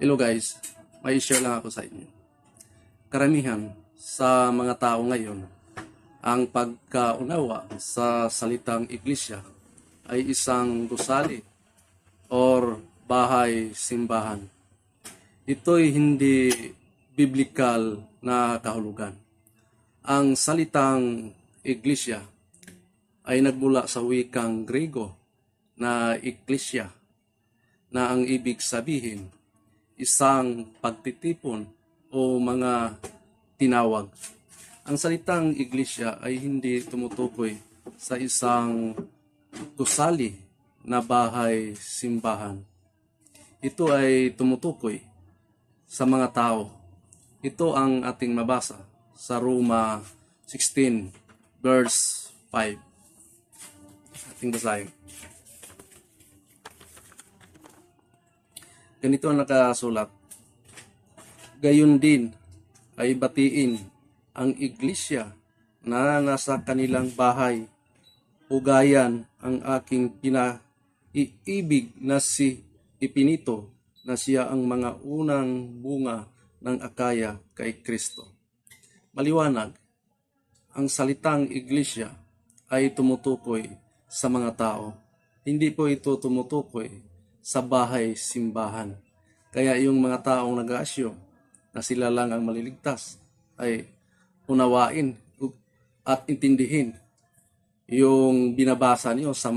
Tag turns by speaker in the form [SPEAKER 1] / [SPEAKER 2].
[SPEAKER 1] Hello guys, may share lang ako sa inyo. Karamihan sa mga tao ngayon, ang pagkaunawa sa salitang iglesia ay isang gusali or bahay simbahan. Ito'y hindi biblical na kahulugan. Ang salitang iglesia ay nagmula sa wikang Grego na iglesia na ang ibig sabihin isang pagtitipon o mga tinawag. Ang salitang iglesia ay hindi tumutukoy sa isang gusali na bahay simbahan. Ito ay tumutukoy sa mga tao. Ito ang ating mabasa sa Roma 16 verse 5. Ating basahin. Ganito ang nakasulat. Gayon din ay batiin ang iglesia na nasa kanilang bahay. Ugayan ang aking pinaiibig na si Ipinito na siya ang mga unang bunga ng akaya kay Kristo. Maliwanag, ang salitang iglesia ay tumutukoy sa mga tao. Hindi po ito tumutukoy sa bahay simbahan. Kaya yung mga taong nag-aasyo na sila lang ang maliligtas ay unawain at intindihin yung binabasa niyo sa